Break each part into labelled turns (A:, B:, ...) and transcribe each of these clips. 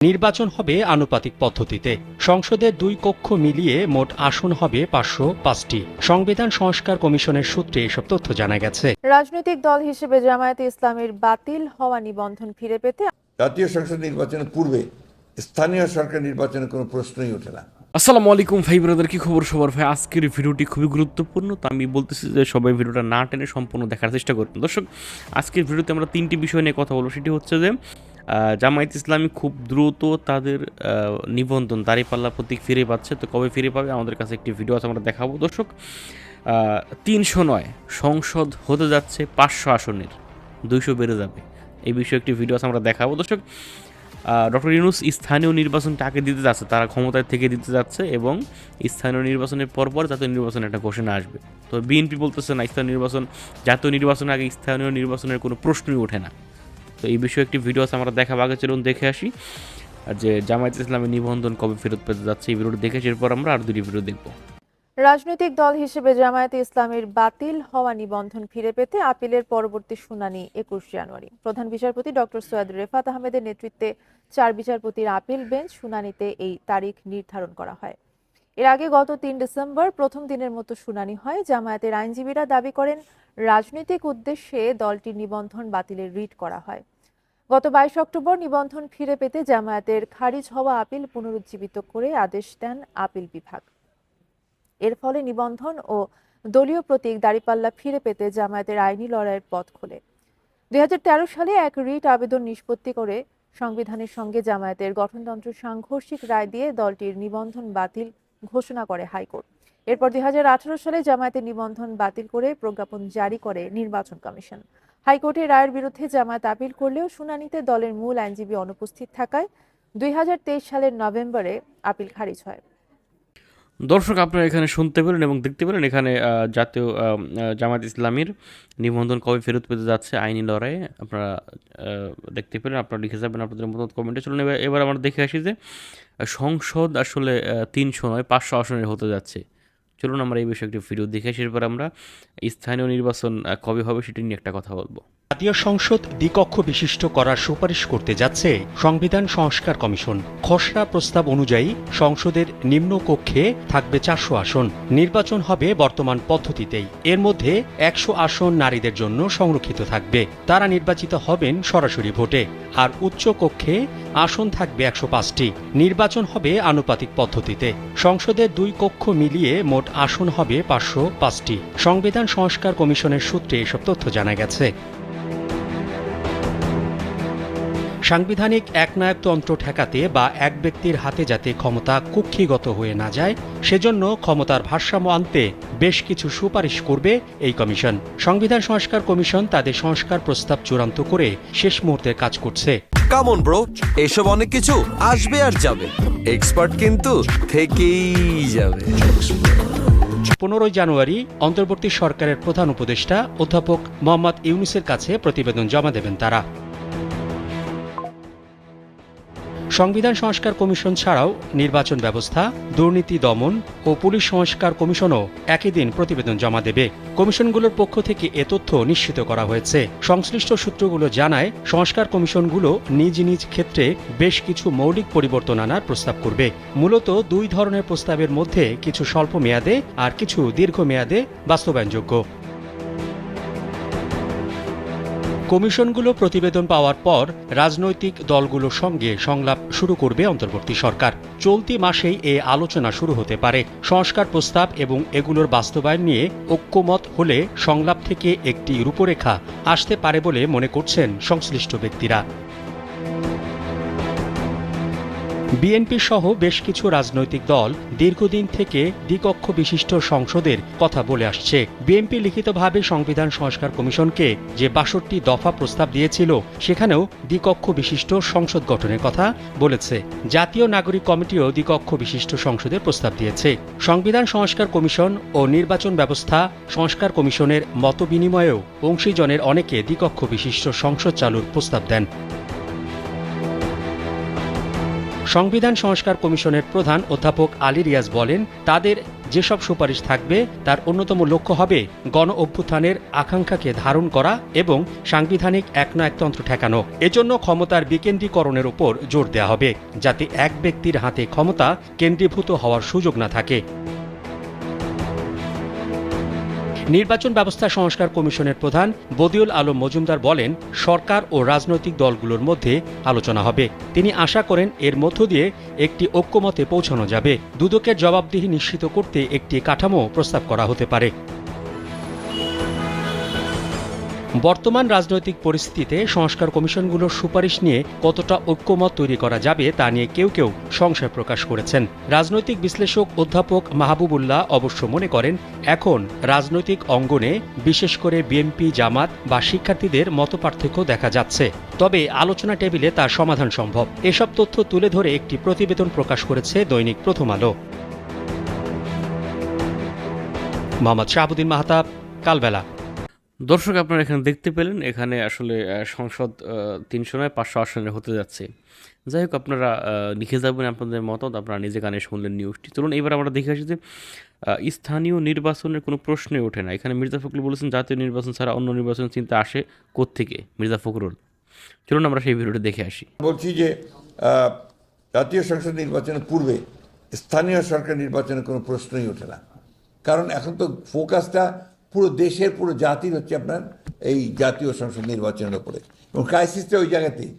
A: নির্বাচন হবে আনুপাতিক পদ্ধতিতে। সংসদের দুই কক্ষ মিলিয়ে মোট আসন হবে পাঁচশো পাঁচটি। সংবিধান সংস্কার কমিশনের সূত্রে এসব তথ্য জানা গেছে।
B: রাজনৈতিক দল হিসেবে জামায়াতে ইসলামের বাতিল হওয়া নিবন্ধন ফিরে পেতে
C: জাতীয় সংসদ নির্বাচনের পূর্বে স্থানীয় সরকার নির্বাচনের কোনো প্রশ্নই ওঠে না।
D: আসসালামু আলাইকুম ভাই ব্রাদার, কি খবর সবার? ভাই, আজকের ভিডিওটি খুবই গুরুত্বপূর্ণ, তো আমি বলতেছি যে সবাই ভিডিওটা না টেনে সম্পূর্ণ দেখার চেষ্টা করবেন। দর্শক, আজকের ভিডিওতে আমরা তিনটি বিষয় নিয়ে কথা বলব। সেটি হচ্ছে যে জামায়াত ইসলামী খুব দ্রুত তাদের নিবন্ধন, দাঁড়িপাল্লা প্রতীক ফিরে পাচ্ছে। তো কবে ফিরে পাবে? আমাদের কাছে একটি ভিডিও আছে, আমরা দেখাবো। দর্শক তিনশো নয়, সংসদ হতে যাচ্ছে পাঁচশো আসনের, দুইশো বেড়ে যাবে। এই বিষয়ে একটি ভিডিও আছে, আমরা দেখাবো। দর্শক ডক্টর ইউনুস স্থানীয় নির্বাচনটা আগে দিতে যাচ্ছে, তারা ক্ষমতায় থেকে দিতে যাচ্ছে এবং স্থানীয় নির্বাচনের পরপর জাতীয় নির্বাচনের একটা ঘোষণা আসবে। তো বিএনপি বলতেছে না, স্থানীয় নির্বাচন, জাতীয় নির্বাচনের আগে স্থানীয় নির্বাচনের কোনো প্রশ্নই ওঠে না। তো এই বিষয়ে একটি ভিডিও আছে, আমরা দেখা আগে চলুন দেখে আসি। আর যে জামায়াত ইসলামের নিবন্ধন কবে ফেরত পেতে যাচ্ছে, এই ভিডিওটি দেখে এরপর আমরা আর দুটি ভিডিও দেখব।
B: রাজনৈতিক দল হিসেবে জামায়াতে ইসলামের বাতিল হওয়া নিবন্ধন ফিরে পেতে আপিলের পরবর্তী শুনানি একুশ জানুয়ারি। প্রধান বিচারপতি ডক্টর সৈয়দ রেফাত আহমেদের নেতৃত্বে চার বিচারপতির আপিল বেঞ্চ শুনানিতে এই তারিখ নির্ধারণ করা হয়। এর আগে গত তিন ডিসেম্বর প্রথম দিনের মতো শুনানি হয়। জামায়াতের আইনজীবীরা দাবি করেন, রাজনৈতিক উদ্দেশ্যে দলটির নিবন্ধন বাতিলের রিট করা হয়। গত বাইশ অক্টোবর নিবন্ধন ফিরে পেতে জামায়াতের খারিজ হওয়া আপিল পুনরুজ্জীবিত করে আদেশ দেন আপিল বিভাগ। এর ফলে নিবন্ধন ও দলীয় প্রতীক দাঁড়িপাল্লা ফিরে পেতে জামায়াতের আইনি লড়াইয়ের পথ খোলে। দুই হাজার তেরো সালে এক রিট আবেদন নিষ্পত্তি করে সংবিধানের সঙ্গে জামায়াতের গঠনতন্ত্র সাংঘর্ষিক রায় দিয়ে দলটির নিবন্ধন বাতিল ঘোষণা করে হাইকোর্ট। এরপর দুই হাজার আঠারো সালে জামায়াতের নিবন্ধন বাতিল করে প্রজ্ঞাপন জারি করে নির্বাচন কমিশন। হাইকোর্টের রায়ের বিরুদ্ধে জামায়াত আপিল করলেও শুনানিতে দলের মূল আইনজীবী অনুপস্থিত থাকায় দুই হাজার তেইশ সালের নভেম্বরে আপিল খারিজ হয়।
D: দর্শক, আপনারা এখানে শুনতে পেলেন এবং দেখতে পেলেন এখানে জাতীয় জামাত ইসলামীর নিবন্ধন কবে ফেরত পেতে যাচ্ছে আইনি লড়াইয়ে? আপনারা দেখতে পেলেন, আপনারা লিখে যাবেন, আপনাদের মতামত কমেন্টে চলুন এবার এবার আমরা দেখে আসি যে সংসদ আসলে তিনশো নয়, পাঁচশো আসনের হতে যাচ্ছে। চলুন আমরা এই বিষয়ে একটি ভিডিও দেখে আসি। এরপর আমরা স্থানীয় নির্বাচন কবে হবে সেটি নিয়ে একটা কথা বলব।
A: জাতীয় সংসদ দ্বিকক্ষ বিশিষ্ট করার সুপারিশ করতে যাচ্ছে সংবিধান সংস্কার কমিশন। খসড়া প্রস্তাব অনুযায়ী সংসদের নিম্ন কক্ষে থাকবে চারশো আসন। নির্বাচন হবে বর্তমান পদ্ধতিতেই। এর মধ্যে একশো আসন নারীদের জন্য সংরক্ষিত থাকবে। তারা নির্বাচিত হবেন সরাসরি ভোটে। আর উচ্চ কক্ষে আসন থাকবে একশো পাঁচটি। নির্বাচন হবে আনুপাতিক পদ্ধতিতে। সংসদের দুই কক্ষ মিলিয়ে মোট আসন হবে পাঁচশো পাঁচটি। সংবিধান সংস্কার কমিশনের সূত্রে এসব তথ্য জানা গেছে। সাংবিধানিক একনায়কতন্ত্র ঠেকাতে বা এক ব্যক্তির হাতে যাতে ক্ষমতা কুক্ষিগত হয়ে না যায় সেজন্য ক্ষমতার ভারসাম্য আনতে বেশ কিছু সুপারিশ করবে এই কমিশন। সংবিধান সংস্কার কমিশন তাদের সংস্কার প্রস্তাব চূড়ান্ত করে শেষ মুহূর্তে কাজ করছে।
E: কামন ব্রো এসব অনেক কিছু আসবে আর যাবে। এক্সপার্ট কিন্তু থেকেই যাবে।
A: পনেরোই জানুয়ারি অন্তর্বর্তী সরকারের প্রধান উপদেষ্টা অধ্যাপক মোহাম্মদ ইউনুসের কাছে প্রতিবেদন জমা দেবেন তারা। সংবিধান সংস্কার কমিশন ছাড়াও নির্বাচন ব্যবস্থা, দুর্নীতি দমন ও পুলিশ সংস্কার কমিশনও একই দিন প্রতিবেদন জমা দেবে। কমিশনগুলোর পক্ষ থেকে এ তথ্য নিশ্চিত করা হয়েছে। সংশ্লিষ্ট সূত্রগুলো জানায়, সংস্কার কমিশনগুলো নিজ নিজ ক্ষেত্রে বেশ কিছু মৌলিক পরিবর্তন আনার প্রস্তাব করবে। মূলত দুই ধরনের প্রস্তাবের মধ্যে কিছু স্বল্প মেয়াদে আর কিছু দীর্ঘ মেয়াদে বাস্তবায়নযোগ্য। কমিশনগুলো প্রতিবেদন পাওয়ার পর রাজনৈতিক দলগুলোর সঙ্গে সংলাপ শুরু করবে অন্তর্বর্তী সরকার। চলতি মাসেই এ আলোচনা শুরু হতে পারে। সংস্কার প্রস্তাব এবং এগুলোর বাস্তবায়ন নিয়ে ঐক্যমত হলে সংলাপ থেকে একটি রূপরেখা আসতে পারে বলে মনে করছেন সংশ্লিষ্ট ব্যক্তিরা। বিএনপি সহ বেশ কিছু রাজনৈতিক দল দীর্ঘদিন থেকে দ্বিকক্ষ বিশিষ্ট সংসদের কথা বলে আসছে। বিএনপি লিখিতভাবে সংবিধান সংস্কার কমিশনকে যে বাষট্টি দফা প্রস্তাব দিয়েছিল, সেখানেও দ্বিকক্ষ বিশিষ্ট সংসদ গঠনের কথা বলেছে। জাতীয় নাগরিক কমিটিও দ্বিকক্ষ বিশিষ্ট সংসদের প্রস্তাব দিয়েছে। সংবিধান সংস্কার কমিশন ও নির্বাচন ব্যবস্থা সংস্কার কমিশনের মতবিনিময়েও অংশীজনের অনেকে দ্বিকক্ষ বিশিষ্ট সংসদ চালুর প্রস্তাব দেন। সংবিধান সংস্কার কমিশনের প্রধান অধ্যাপক আলী রিয়াজ বলেন, তাদের যেসব সুপারিশ থাকবে, তার অন্যতম লক্ষ্য হবে গণ অভ্যুত্থানের আকাঙ্ক্ষাকে ধারণ করা এবং সাংবিধানিক একনায়কতন্ত্র ঠেকানো। এজন্য ক্ষমতার বিকেন্দ্রীকরণের উপর জোর দেওয়া হবে, যাতে এক ব্যক্তির হাতে ক্ষমতা কেন্দ্রীভূত হওয়ার সুযোগ না থাকে। নির্বাচন ব্যবস্থা সংস্কার কমিশনের প্রধান বদিউল আলম মজুমদার বলেন, সরকার ও রাজনৈতিক দলগুলোর মধ্যে আলোচনা হবে। তিনি আশা করেন এর মধ্য দিয়ে একটি ঐক্যমতে পৌঁছানো যাবে। দুদকের জবাবদিহি নিশ্চিত করতে একটি কাঠামো প্রস্তাব করা হতে পারে। বর্তমান রাজনৈতিক পরিস্থিতিতে সংস্কার কমিশনগুলোর সুপারিশ নিয়ে কতটা ঐক্যমত তৈরি করা যাবে তা নিয়ে কেউ কেউ সংশয় প্রকাশ করেছেন। রাজনৈতিক বিশ্লেষক অধ্যাপক মাহবুবুল্লাহ অবশ্য মনে করেন, এখন রাজনৈতিক অঙ্গনে, বিশেষ করে বিএনপি, জামাত বা শিক্ষার্থীদের মতপার্থক্য দেখা যাচ্ছে। তবে আলোচনা টেবিলে তার সমাধান সম্ভব। এসব তথ্য তুলে ধরে একটি প্রতিবেদন প্রকাশ করেছে দৈনিক প্রথম আলো। মোহাম্মদ শাহাবুদ্দিন মাহতাব, কালবেলা।
D: দর্শক আপনারা এখানে দেখতে পেলেন, এখানে আসলে সংসদ তিনশো নয়, পাঁচশো আসনে হতে যাচ্ছে। যাই হোক, আপনারা লিখে যাবেন আপনাদের মতামত, আপনারা নিজে কানে শুনলেন নিউজটি চলুন, এবার আমরা দেখে আসি যে স্থানীয় নির্বাচনের কোনো প্রশ্নই ওঠে না। এখানে মির্জা ফখরুল বলেছেন, জাতীয় নির্বাচন ছাড়া অন্য নির্বাচনের চিন্তা আসে কোত্থেকে? মির্জা ফখরুল। চলুন, আমরা সেই ভিডিওটা দেখে আসি।
C: বলছি যে জাতীয় সংসদ নির্বাচনের পূর্বে স্থানীয় সরকার নির্বাচনের কোনো প্রশ্নই ওঠে না। কারণ এখন তো ফোকাসটা পুরো দেশের পুরো জাতির হচ্ছে আপনার এই জাতীয় সংসদ নির্বাচনের ওপরে এবং ক্রাইসিসটা ওই জায়গাতেই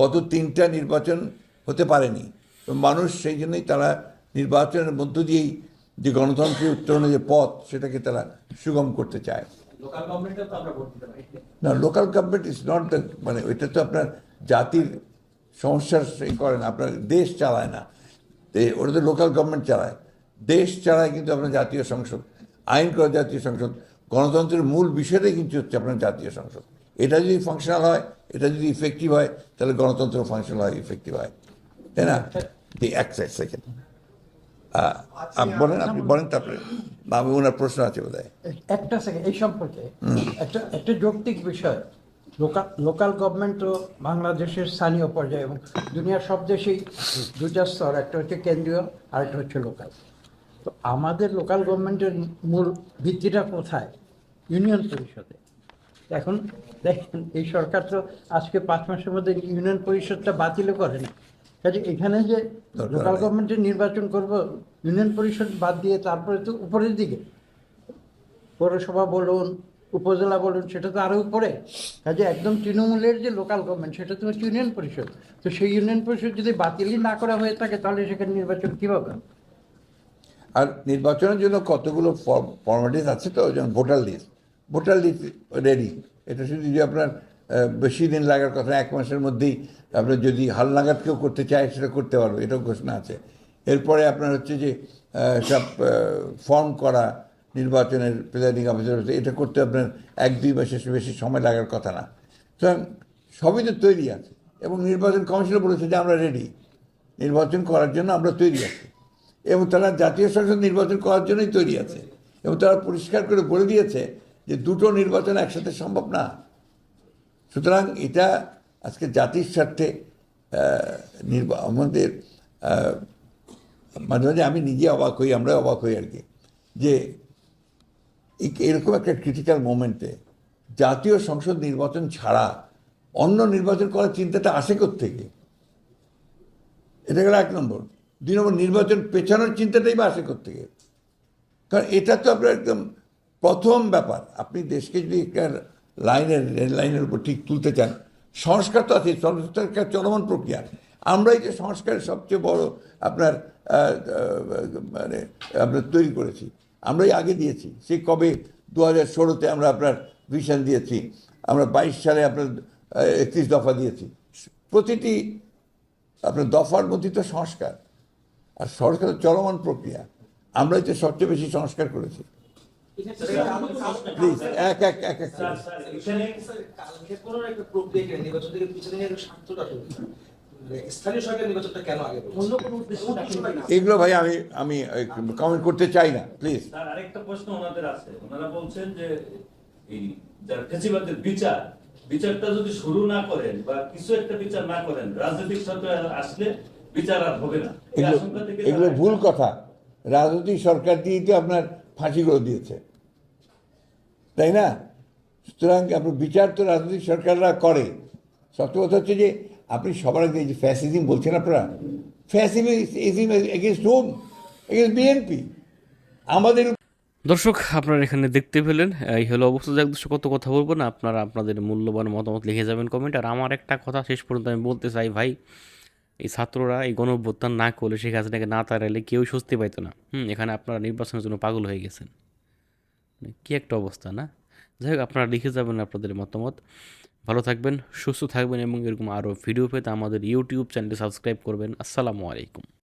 C: গত তিনটা নির্বাচন হতে পারেনি। মানুষ সেই জন্যই তারা নির্বাচনের মধ্য দিয়েই যে গণতন্ত্রের উত্তরণের যে পথ সেটাকে তারা সুগম করতে চায়। না local government is not the মানে ওইটা তো আপনার জাতির সমস্যার সে করে না। আপনার দেশ চালায় না। ওটা তো লোকাল গভর্নমেন্ট চালায়। দেশ চালায় কিন্তু আপনার জাতীয় সংসদ। আইন করা জাতীয় সংসদ। গণতন্ত্রের মূল বিষয়টাই কিন্তু হচ্ছে আপনার জাতীয় সংসদ। এটা যদি ফাংশনাল হয় এটা যদি ইফেক্টিভ হয় তাহলে গণতন্ত্র ফাংশনাল হয় ইফেক্টিভ হয়। তাই না? এক সেকেন্ড আপনি বলেন আপনি বলেন তারপরে। আমি ওনার প্রশ্ন আছে বোধ
F: একটা সেকেন্ড এই সম্পর্কে একটা একটা যৌক্তিক বিষয়। লোকাল লোকাল গভর্নমেন্ট তো বাংলাদেশের স্থানীয় পর্যায়ে এবং দুনিয়ার সব দেশেই দুটা স্তর একটা হচ্ছে কেন্দ্রীয় আর একটা হচ্ছে লোকাল তো আমাদের লোকাল গভর্নমেন্টের মূল ভিত্তিটা কোথায়? ইউনিয়ন পরিষদে। এখন দেখেন এই সরকার তো আজকে পাঁচ মাসের মধ্যে ইউনিয়ন পরিষদটা বাতিলও করেনি কাজে এখানে যে লোকাল। গভর্নমেন্টের নির্বাচন করব ইউনিয়ন পরিষদ বাদ দিয়ে তারপরে তো উপরের দিকে। পৌরসভা বলুন উপজেলা বলুন সেটা তো আরও উপরে। কাজে একদম তৃণমূলের যে লোকাল গভর্নমেন্ট সেটা তো হচ্ছে ইউনিয়ন পরিষদ। তো সেই ইউনিয়ন পরিষদ যদি বাতিলই না করা হয়ে থাকে তাহলে সেখানে নির্বাচন কীভাবে হবে?
C: আর নির্বাচনের জন্য কতগুলো ফর্মালিটিস আছে তো? যেমন voter list voter list ready এটা শুধু যদি আপনার বেশি দিন লাগার কথা, এক মাসের মধ্যেই আপনার যদি হালনাগাদ কেউ করতে চায়, সেটা করতে পারবে। এটাও ঘোষণা আছে। এরপরে আপনার হচ্ছে যে সব ফর্ম করা, নির্বাচনের প্রিজাইডিং অফিসার এটা করতে আপনার এক, দুই মাসের বেশি সময় লাগার কথা না। সুতরাং সবই তো তৈরি আছে। এবং নির্বাচন কমিশনও বলেছে যে আমরা রেডি নির্বাচন করার জন্য আমরা তৈরি আছি। এবং তারা জাতীয় সংসদ নির্বাচন করার জন্যই তৈরি আছে। এবং তারা পরিষ্কার করে বলে দিয়েছে যে দুটো নির্বাচন একসাথে সম্ভব না। সুতরাং এটা আজকে জাতির স্বার্থে আমাদের মাঝে মাঝে আমি নিজে অবাক হই আমরা অবাক হই আর কি। যে এরকম একটা ক্রিটিক্যাল মোমেন্টে জাতীয় সংসদ নির্বাচন ছাড়া অন্য নির্বাচন করার চিন্তাটা আসে থেকে এটা গেল এক নম্বর। দুই নম্বর নির্বাচন পেছানোর চিন্তাটাই বা আসে থেকে কারণ এটা তো আপনার একদম প্রথম ব্যাপার। আপনি দেশকে যদি লাইনের রেল লাইনের উপর ঠিক তুলতে চান, সংস্কার তো আছে সংস্কার একটা চলমান প্রক্রিয়া। আমরাই যে সংস্কারের সবচেয়ে বড় আপনার মানে আপনার তৈরি করেছি, আমরাই আগে দিয়েছি। সেই কবে? দু হাজার ষোলোতে আমরা আপনার ভিশন দিয়েছি, আমরা বাইশ সালে আপনার একত্রিশ দফা দিয়েছি। প্রতিটি আপনার দফার মধ্যে তো সংস্কার। আর সংস্কার চলমান প্রক্রিয়া। আমরাই তো সবচেয়ে বেশি সংস্কার করেছি। প্লিজ এক এক এক এক এগুলো ভাই আমি আমি কমেন্ট করতে চাই না প্লিজ
G: আরেকটা প্রশ্ন ওনাদের আছে। ওনারা বলছেন যে এই বিচার, বিচারটা যদি শুরু না করেন বা কিছু একটা বিচার না করেন, রাজনৈতিক সরকার আসলে বিচার আর হবে না।
C: এগুলো ভুল কথা। রাজনৈতিক সরকার দিয়েই তো আপনার ফাঁসিগুলো দিয়েছে। তাই না? সুতরাং আপনার বিচার তো রাজনৈতিক সরকাররা করে। সত্য কথা হচ্ছে যে আপনি সবার আগে যে ফ্যাসিজম বলছেন আপনারা fascism against whom against BNP আমাদের
D: দর্শক আপনারা এখানে দেখতে পেলেন এই হলো অবস্থা। যাক দর্শক কত কথা বলব না আপনারা আপনাদের মূল্যবান মতামত লিখে যাবেন কমেন্ট। আর আমার একটা কথা শেষ পর্যন্ত আমি বলতে চাই ভাই এই ছাত্ররা এই গণঅভ্যুত্থান না করলে সেই হাসিনাকে না তাড়াইলে কেউ স্বস্তি পাইতো না। হুম, এখানে আপনারা নির্বাচনের জন্য পাগল হয়ে গেছেন। কী কি একটা অবস্থা, না? যাই হোক, আপনারা লিখে যাবেন আপনাদের মতামত। ভালো থাকবেন, সুস্থ থাকবেন এবং এরকম আরও ভিডিও পেতে আমাদের ইউটিউব চ্যানেলটি সাবস্ক্রাইব করবেন। আসসালামু আলাইকুম।